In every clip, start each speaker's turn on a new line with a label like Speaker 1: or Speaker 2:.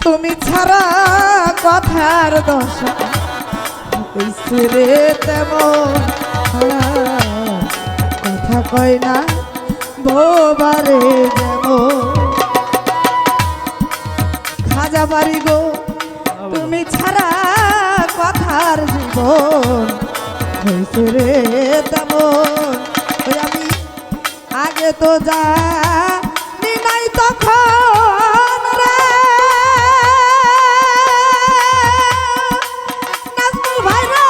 Speaker 1: তুমি ছাড়া কথার দশা রে কথা কয় না বউবারে যেমন খাজা বাড়ি গো, তুমি ছাড়া কথার জীবন রে আগে তো যা নাই তখন রে। নাজমুল ভাইরা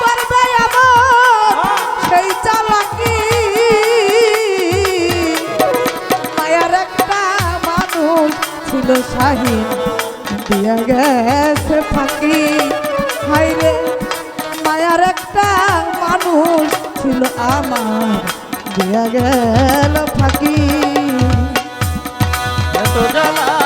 Speaker 1: করবে এমন সেই চালাকি। মায়ার একটা মানুষ ছিল শাহিন, দিয়া গেছে ফাঁকি। হাইরে মায়ার একটা মানুষ ছিল আমার। দিয়া গেল ফাঁকি।
Speaker 2: এত জ্বালা।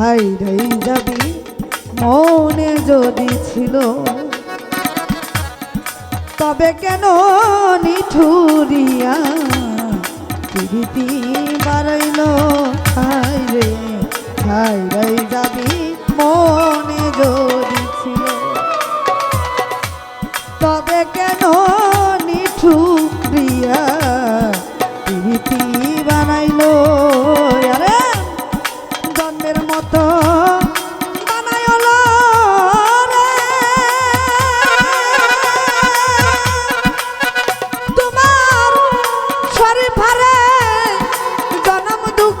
Speaker 1: ছাইরাই যাবি, মনে যদি ছিল। তবে কেন নিঠুরিয়া প্রীতি বাড়াইল? ছাইরে ছাইরাই যাবি, মনে যদি ছিল। তবে কেন নিঠুরিয়া